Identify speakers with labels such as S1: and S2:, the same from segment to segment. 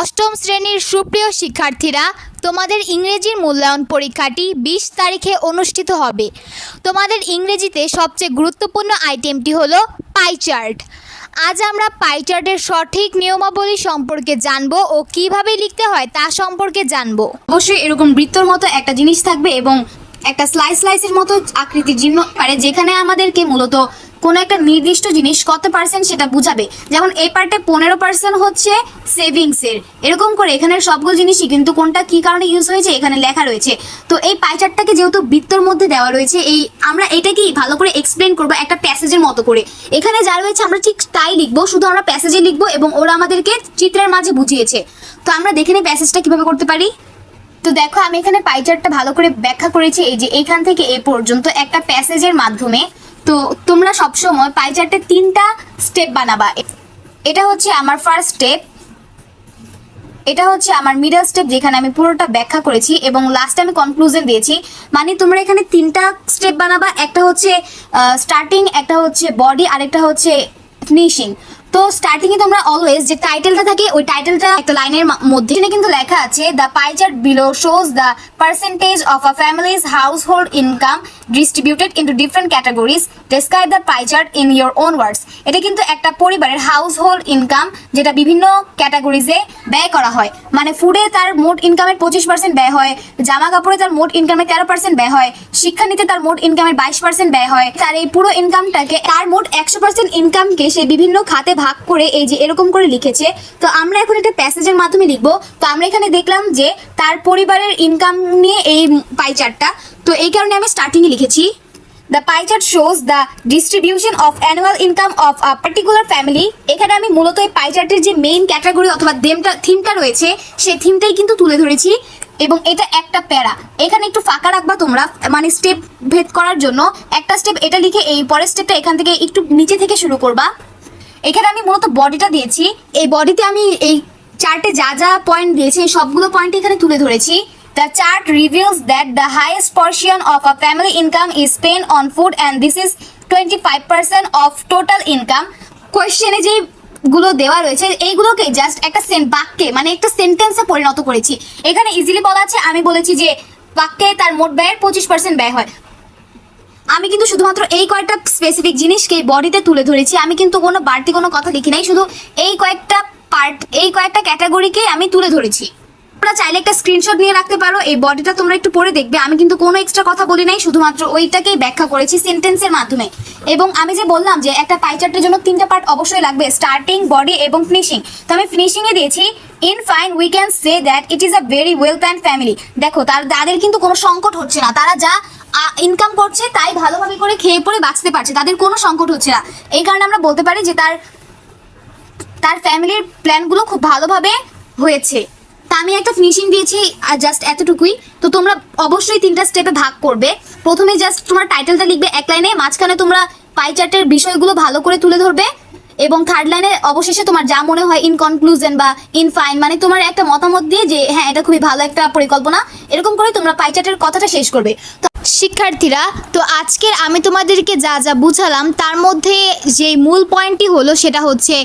S1: অষ্টম শ্রেণির সুপ্রিয় শিক্ষার্থীরা, তোমাদের ইংরেজির মূল্যায়ন পরীক্ষাটি বিশ তারিখে অনুষ্ঠিত হবে। তোমাদের ইংরেজিতে সবচেয়ে গুরুত্বপূর্ণ আইটেমটি হলো পাই চার্ট আজ আমরা পাই চার্টের সঠিক নিয়মাবলী সম্পর্কে জানব ও কীভাবে লিখতে হয় তা সম্পর্কে জানব।
S2: অবশ্যই এরকম বৃত্তর মতো একটা জিনিস থাকবে এবং একটা স্লাইস স্লাইসের মতো আকৃতির জিনিস পারে যেখানে আমাদেরকে মূলত কোনো একটা নির্দিষ্ট জিনিস কত পার্সেন্ট সেটা বুঝাবে? যেমন এই পার্টে পনেরো পার্সেন্ট হচ্ছে সেভিংসের এরকম করে এখানে সবগুলো জিনিসই কিন্তু কোনটা কি কারণে ইউজ হয়েছে এখানে লেখা রয়েছে। তো এই পাইচারটাকে যেহেতু বৃত্তর মধ্যে দেওয়া রয়েছে, এই আমরা এটাকেই ভালো করে এক্সপ্লেন করব একটা প্যাসেজের মতো করে। এখানে যা রয়েছে আমরা ঠিক তাই লিখব, শুধু আমরা প্যাসেজে লিখব এবং ওরা আমাদেরকে চিত্রের মাঝে বুঝিয়েছে। তো আমরা দেখে নিই প্যাসেজটা কীভাবে করতে পারি। তো দেখো আমি এখানে পাইচারটা ভালো করে ব্যাখ্যা করেছি, এই যে এইখান থেকে এ পর্যন্ত একটা প্যাসেজের মাধ্যমে তো তোমরা সবসময় পাইচার্টের তিনটা স্টেপ বানাবা। এটা হচ্ছে আমার ফার্স্ট স্টেপ এটা হচ্ছে আমার মিডল স্টেপ যেখানে আমি পুরোটা ব্যাখ্যা করেছি এবং লাস্টে আমি কনক্লুশন দিয়েছি। মানে তোমরা এখানে তিনটা স্টেপ বানাবা। একটা হচ্ছে স্টার্টিং একটা হচ্ছে বডি আর একটা হচ্ছে ফিনিশিং তো স্টার্টিং এ তোমরা অলওয়েজ যে টাইটেলটা থাকে, ওই টাইটেলটা একটা লাইনের মধ্যে। কিন্তু লেখা আছে the pie chart below shows the percentage of a families household income distributed into different categories describe the pie chart in your own words এটা কিন্তু একটা পরিবারের হাউস হোল্ড ইনকাম যেটা বিভিন্ন ক্যাটাগরিজে ব্যয় করা হয়। মানে ফুডে তার মোট ইনকামের পঁচিশ পার্সেন্ট ব্যয় হয় জামা কাপড়ে তার মোট ইনকামের তেরো পার্সেন্ট ব্যয় হয় শিক্ষা নিতে তার মোট ইনকামের বাইশ পার্সেন্ট ব্যয় হয়। তার এই পুরো ইনকামটাকে তার মোট একশো পার্সেন্ট ইনকামকে সে বিভিন্ন খাতে ভাগ করে এই যে এরকম করে লিখেছে, তো আমরা এখন একটা প্যাসেজের মাধ্যমে লিখব। তো আমরা এখানে দেখলাম যে তার পরিবারের ইনকাম নিয়ে এই পাই চার্টটা তো এই কারণে আমি স্টার্টিংয়ে লিখেছি। The pie chart shows the distribution of annual income of a particular family এখানে আমি মূলত এই পাই চার্টের যে মেইন ক্যাটাগরি অথবা দেমটা থিমটা রয়েছে, সেই থিমটাই কিন্তু তুলে ধরেছি এবং এটা একটা প্যারা। এখানে একটু ফাঁকা রাখবা তোমরা মানে স্টেপ ভেদ করার জন্য। একটা স্টেপ এটা লিখে এই পরের স্টেপটা এখান থেকে একটু নিচে থেকে শুরু করবা। এখানে আমি মূলত বডিটা দিয়েছি। এই বডিতে আমি এই চার্টে যা যা পয়েন্ট দিয়েছি সবগুলো পয়েন্ট এখানে তুলে ধরেছি। The chart reveals that the highest portion of a family income is spent on food and this is 25% of total income. কোয়েশ্চেনে যে গুলো দেওয়া রয়েছে, এইগুলোকে জাস্ট একটা সেন বাক্যে মানে একটা সেন্টেন্সে পরিণত করেছি। এখানে ইজিলি বলা আছে, আমি বলেছি যে বাক্যে তার মোট ব্যয়ের পঁচিশ পার্সেন্ট ব্যয় হয়। আমি কিন্তু শুধুমাত্র এই কয়েকটা স্পেসিফিক জিনিসকে বডিতে তুলে ধরেছি। আমি কিন্তু কোনো বাড়তি কোনো কথা লিখি নাই, শুধু এই কয়েকটা পার্ট এই কয়েকটা ক্যাটাগরিকে আমি তুলে ধরেছি। তোমরা চাইলে একটা স্ক্রিনশট নিয়ে রাখতে পারো, এই বডিটা তোমরা একটু পড়ে দেখবে। আমি কিন্তু কোনো এক্সট্রা কথা বলি নাই, শুধুমাত্র ওইটাকেই ব্যাখ্যা করেছি সেন্টেন্সের মাধ্যমে। এবং আমি যে বললাম যে একটা পাইচার্টের জন্য তিনটা পার্ট অবশ্যই লাগবে স্টার্টিং বডি এবং ফিনিশিং তো আমি ফিনিশিং এ দিয়েছি in fine we can say that it is a very well plan family দেখো, তার, তাদের কিন্তু কোনো সংকট হচ্ছে না। তারা যা ইনকাম করছে, তাই ভালোভাবে করে খেয়ে পরে বাঁচতে পারছে। তাদের কোনো সংকট হচ্ছে না। এই কারণে আমরা বলতে পারি যে তার তার ফ্যামিলির প্ল্যানগুলো খুব ভালোভাবে হয়েছে। তা আমি একটা ফিনিশিং দিয়েছি, আর জাস্ট এতটুকুই। তো তোমরা অবশ্যই তিনটা স্টেপে ভাগ করবে। প্রথমে জাস্ট তোমার টাইটেলটা লিখবে এক লাইনে মাঝখানে তোমরা পাই চার্টের বিষয়গুলো ভালো করে তুলে ধরবে। এবং থার্ড লাইনে অবশেষে তোমার যা মনে হয় ইন কনক্লুশন বা ইন ফাইন মানে তোমার একটা মতামত দিয়ে যে হ্যাঁ এটা খুবই ভালো একটা পরিকল্পনা। এরকম করে তোমরা পাইচার্টের কথাটা শেষ করবে।
S1: শিক্ষার্থীরা, তো আজকের আমি তোমাদেরকে যা যা বুঝালাম, তার মধ্যে যে মূল পয়েন্টটি হলো সেটা হচ্ছে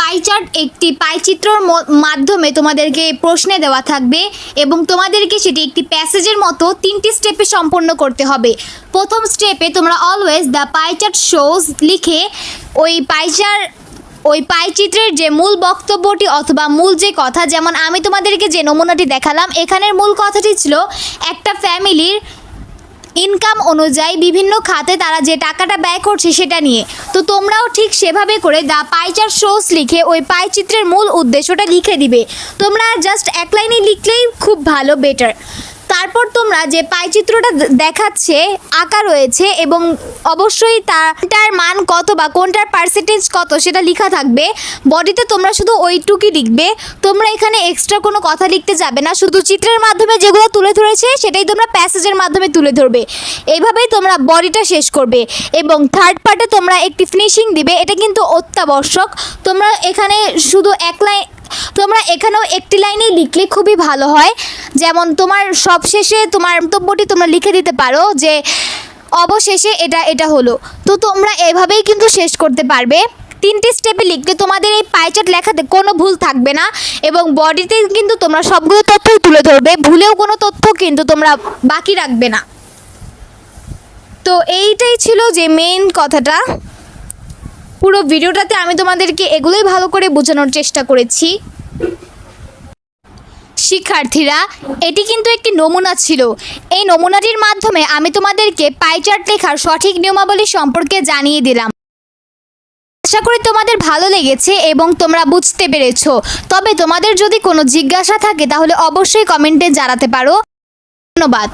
S1: পাইচার্ট একটি পাইচিত্রর মাধ্যমে তোমাদেরকে প্রশ্নে দেওয়া থাকবে এবং তোমাদেরকে সেটি একটি প্যাসেজের মতো তিনটি স্টেপে সম্পন্ন করতে হবে। প্রথম স্টেপে তোমরা অলওয়েজ দ্য পাইচার্ট শোজ লিখে ওই পাইচার ওই পাইচিত্রের যে মূল বক্তব্যটি অথবা মূল যে কথা, যেমন আমি তোমাদেরকে যে নমুনাটি দেখালাম, এখানের মূল কথাটি ছিল একটা ফ্যামিলির ইনকাম অনুযায়ী বিভিন্ন খাতে তারা যে টাকাটা ব্যয় করছে সেটা নিয়ে। তো তোমরাও ঠিক সেভাবে করে দা পাইচার শোস লিখে ওই পাইচিত্রের মূল উদ্দেশ্যটা লিখে দিবে। তোমরা জাস্ট এক লাইনে লিখলেই খুব ভালো বেটার তারপর তোমরা যে পাইচিত্রটা দেখাচ্ছে, আঁকা রয়েছে এবং অবশ্যই তার মান কত বা কোনটার পার্সেন্টেজ কত সেটা লেখা থাকবে। বডিতে তোমরা শুধু ওইটুকুই লিখবে। তোমরা এখানে এক্সট্রা কোনো কথা লিখতে যাবে না। শুধু চিত্রের মাধ্যমে যেগুলো তুলে ধরেছে, সেটাই তোমরা প্যাসেজের মাধ্যমে তুলে ধরবে। এইভাবেই তোমরা বডিটা শেষ করবে এবং থার্ড পার্টে তোমরা একটি ফিনিশিং দিবে। এটা কিন্তু অত্যাবশ্যক। তোমরা এখানে শুধু এক লাইন তোমরা এখানেও একটি লাইনেই লিখলে খুবই ভালো হয়। যেমন তোমার সবশেষে তোমার মন্তব্যটি তোমরা লিখে দিতে পারো যে, অবশেষে এটা এটা হলো। তো তোমরা এভাবেই কিন্তু শেষ করতে পারবে। তিনটি স্টেপে লিখলে তোমাদের এই পাইচার্ট লেখাতে কোনো ভুল থাকবে না এবং বডিতে কিন্তু তোমরা সবগুলো তথ্যই তুলে ধরবে। ভুলেও কোনো তথ্য কিন্তু তোমরা বাকি রাখবে না। তো এইটাই ছিল যে মেইন কথাটা। পুরো ভিডিওটাতে আমি তোমাদেরকে এগুলোই ভালো করে বোঝানোর চেষ্টা করেছি। শিক্ষার্থীরা, এটি কিন্তু একটি নমুনা ছিল। এই নমুনাটির মাধ্যমে আমি তোমাদেরকে পাইচার্ট লেখার সঠিক নিয়মাবলী সম্পর্কে জানিয়ে দিলাম। আশা করি তোমাদের ভালো লেগেছে এবং তোমরা বুঝতে পেরেছ। তবে তোমাদের যদি কোনো জিজ্ঞাসা থাকে, তাহলে অবশ্যই কমেন্টে জানাতে পারো। ধন্যবাদ।